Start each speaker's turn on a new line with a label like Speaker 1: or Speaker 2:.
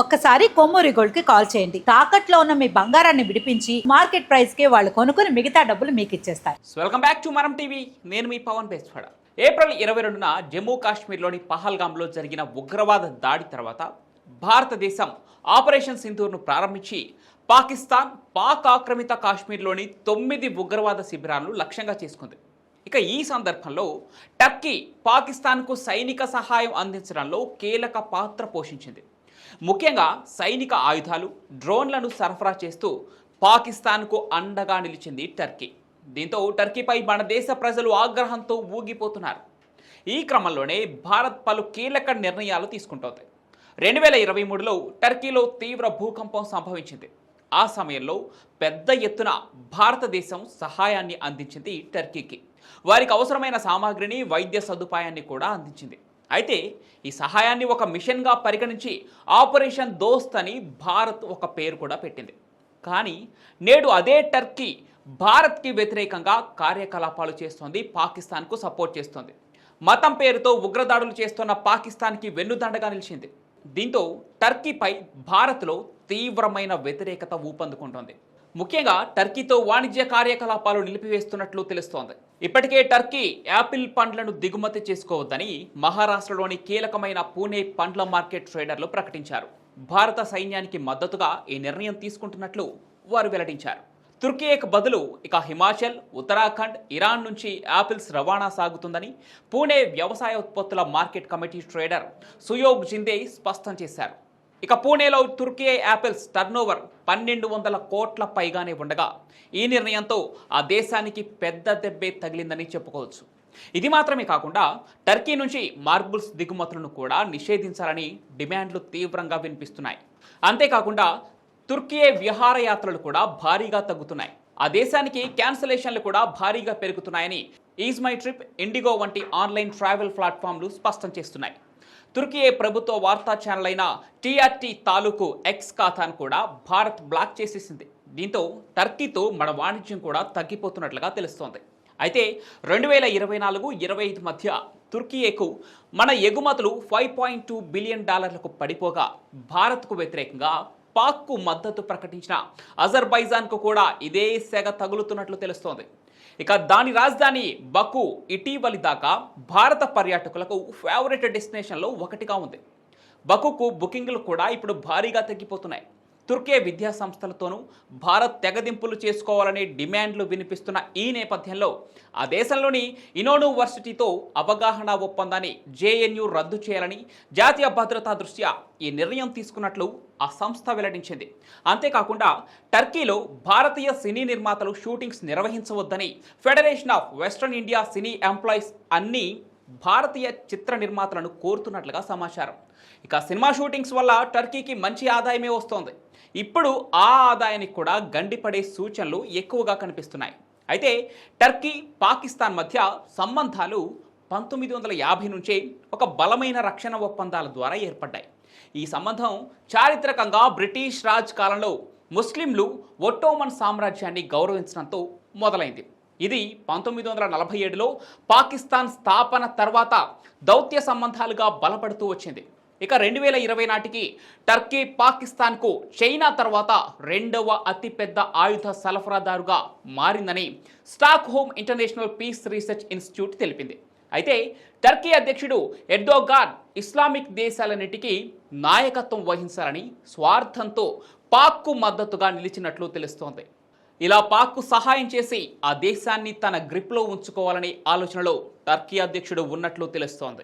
Speaker 1: ఒక్కసారి కొమ్మూరి గోల్డ్కి కాల్ చేయండి. తాకట్లో ఉన్న మీ బంగారాన్ని విడిపించి మార్కెట్ ప్రైస్కి వాళ్ళు కొనుక్కుని మిగతా డబ్బులు మీకు ఇచ్చేస్తారు.
Speaker 2: Welcome back to Manam TV నేను మీ పవన్ బేస్వాడ. ఏప్రిల్ ఇరవై రెండున జమ్మూ కాశ్మీర్లోని పహల్గామ్లో జరిగిన ఉగ్రవాద దాడి తర్వాత భారతదేశం ఆపరేషన్ సింధూర్ను ప్రారంభించి పాకిస్తాన్ పాక్ ఆక్రమిత కాశ్మీర్లోని తొమ్మిది ఉగ్రవాద శిబిరాలను లక్ష్యంగా చేసుకుంది. ఇక ఈ సందర్భంలో టర్కీ పాకిస్తాన్కు సైనిక సహాయం అందించడంలో కీలక పాత్ర పోషించింది. ముఖ్యంగా సైనిక ఆయుధాలు డ్రోన్లను సరఫరా చేస్తూ పాకిస్తాన్కు అండగా నిలిచింది టర్కీ. దీంతో టర్కీపై మన దేశ ప్రజలు ఆగ్రహంతో ఊగిపోతున్నారు. ఈ క్రమంలోనే భారత్ పలు కీలక నిర్ణయాలు తీసుకుంటోంది. రెండు వేల ఇరవై మూడులో టర్కీలో తీవ్ర భూకంపం సంభవించింది. ఆ సమయంలో పెద్ద ఎత్తున భారతదేశం సహాయాన్ని అందించింది టర్కీకి. వారికి అవసరమైన సామాగ్రిని వైద్య సదుపాయాన్ని కూడా అందించింది. అయితే ఈ సహాయాన్ని ఒక మిషన్గా పరిగణించి ఆపరేషన్ దోస్త్ అని భారత్ ఒక పేరు కూడా పెట్టింది. కానీ నేడు అదే టర్కీ భారత్కి వ్యతిరేకంగా కార్యకలాపాలు చేస్తోంది పాకిస్తాన్కు సపోర్ట్ చేస్తోంది. మతం పేరుతో ఉగ్రదాడులు చేస్తున్న పాకిస్తాన్కి వెన్నుదండగా నిలిచింది. దీంతో టర్కీపై భారత్లో తీవ్రమైన వ్యతిరేకత ఊపందుకుంటోంది. ముఖ్యంగా టర్కీతో వాణిజ్య కార్యకలాపాలు నిలిపివేస్తున్నట్లు తెలుస్తోంది. ఇప్పటికే టర్కీ యాపిల్ పండ్లను దిగుమతి చేసుకోవద్దని మహారాష్ట్రలోని కీలకమైన పూణే పండ్ల మార్కెట్ ట్రేడర్లు ప్రకటించారు. భారత సైన్యానికి మద్దతుగా ఈ నిర్ణయం తీసుకుంటున్నట్లు వారు వెల్లడించారు. తుర్కీయకు బదులు ఇక హిమాచల్ ఉత్తరాఖండ్ ఇరాన్ నుంచి యాపిల్స్ రవాణా సాగుతుందని పూణే వ్యవసాయ ఉత్పత్తుల market committee trader Suyog Jinde స్పష్టం చేశారు. ఇక పూణేలో తుర్కీ యాపిల్స్ టర్నోవర్ పన్నెండు వందల కోట్ల పైగానే ఉండగా ఈ నిర్ణయంతో ఆ దేశానికి పెద్ద దెబ్బే తగిలిందని చెప్పుకోవచ్చు. ఇది మాత్రమే కాకుండా టర్కీ నుంచి మార్బుల్స్ దిగుమతులను కూడా నిషేధించాలని డిమాండ్లు తీవ్రంగా వినిపిస్తున్నాయి. అంతేకాకుండా తుర్కియే విహారయాత్రలు కూడా భారీగా తగ్గుతున్నాయి. ఆ దేశానికి క్యాన్సలేషన్లు కూడా భారీగా పెరుగుతున్నాయని ఈజ్ మై ట్రిప్ ఇండిగో వంటి ఆన్లైన్ ట్రావెల్ ప్లాట్ఫామ్లు స్పష్టం చేస్తున్నాయి. తుర్కియే ప్రభుత్వ వార్తా ఛానల్ అయిన టీఆర్టీ తాలూకు ఎక్స్ ఖాతాను కూడా భారత్ బ్లాక్ చేసేసింది. దీంతో టర్కీతో మన వాణిజ్యం కూడా తగ్గిపోతున్నట్లుగా తెలుస్తోంది. అయితే రెండు వేల ఇరవై నాలుగు ఇరవై ఐదు మధ్య తుర్కియేకు మన ఎగుమతులు ఫైవ్ పాయింట్ టూ బిలియన్ డాలర్లకు పడిపోగా భారత్కు వ్యతిరేకంగా పాక్కు మద్దతు ప్రకటించిన అజర్బైజాన్కు కూడా ఇదే సెగ తగులుతున్నట్లు తెలుస్తోంది. ఇక దాని రాజధాని బకు ఇటీవలి దాకా భారత పర్యాటకులకు ఫేవరెట్ డెస్టినేషన్లో ఒకటిగా ఉంది. బకుకు బుకింగ్లు కూడా ఇప్పుడు భారీగా తగ్గిపోతున్నాయి. తుర్కే విద్యా సంస్థలతోనూ భారత్ తెగదింపులు చేసుకోవాలనే డిమాండ్లు వినిపిస్తున్న ఈ నేపథ్యంలో ఆ దేశంలోని ఇనోనివర్సిటీతో అవగాహన ఒప్పందాన్ని జేఎన్యూ రద్దు చేయాలని జాతీయ భద్రతా దృష్ట్యా ఈ నిర్ణయం తీసుకున్నట్లు ఆ సంస్థ వెల్లడించింది. అంతేకాకుండా టర్కీలో భారతీయ సినీ నిర్మాతలు shootings నిర్వహించవద్దని Federation of Western India Cine Employees అన్నీ భారతీయ చిత్ర నిర్మాతలను కోరుతున్నట్లుగా సమాచారం. ఇక సినిమా షూటింగ్స్ వల్ల టర్కీకి మంచి ఆదాయమే వస్తోంది. ఇప్పుడు ఆ ఆదాయానికి కూడా గండిపడే సూచనలు ఎక్కువగా కనిపిస్తున్నాయి. అయితే టర్కీ పాకిస్తాన్ మధ్య సంబంధాలు పంతొమ్మిది వందల యాభై నుంచే ఒక బలమైన రక్షణ ఒప్పందాల ద్వారా ఏర్పడ్డాయి. ఈ సంబంధం చారిత్రకంగా బ్రిటిష్ రాజ్ కాలంలో ముస్లింలు ఒట్టోమన్ సామ్రాజ్యాన్ని గౌరవించడంతో మొదలైంది. ఇది పంతొమ్మిది వందల నలభై ఏడులో పాకిస్తాన్ స్థాపన తర్వాత దౌత్య సంబంధాలుగా బలపడుతూ వచ్చింది. ఇక రెండు వేల ఇరవై నాటికి టర్కీ పాకిస్తాన్కు చైనా తర్వాత రెండవ అతిపెద్ద ఆయుధ సరఫరాదారుగా మారిందని Stockholm International Peace Research Institute తెలిపింది. అయితే టర్కీ అధ్యక్షుడు ఎర్డోగాన్ ఇస్లామిక్ దేశాలన్నిటికీ నాయకత్వం వహించాలని స్వార్థంతో పాక్కు మద్దతుగా నిలిచినట్లు తెలుస్తోంది. ఇలా పాక్కు సహాయం చేసి ఆ దేశాన్ని తన గ్రిప్లో ఉంచుకోవాలనే ఆలోచనలో టర్కీ అధ్యక్షుడు ఉన్నట్లు తెలుస్తోంది.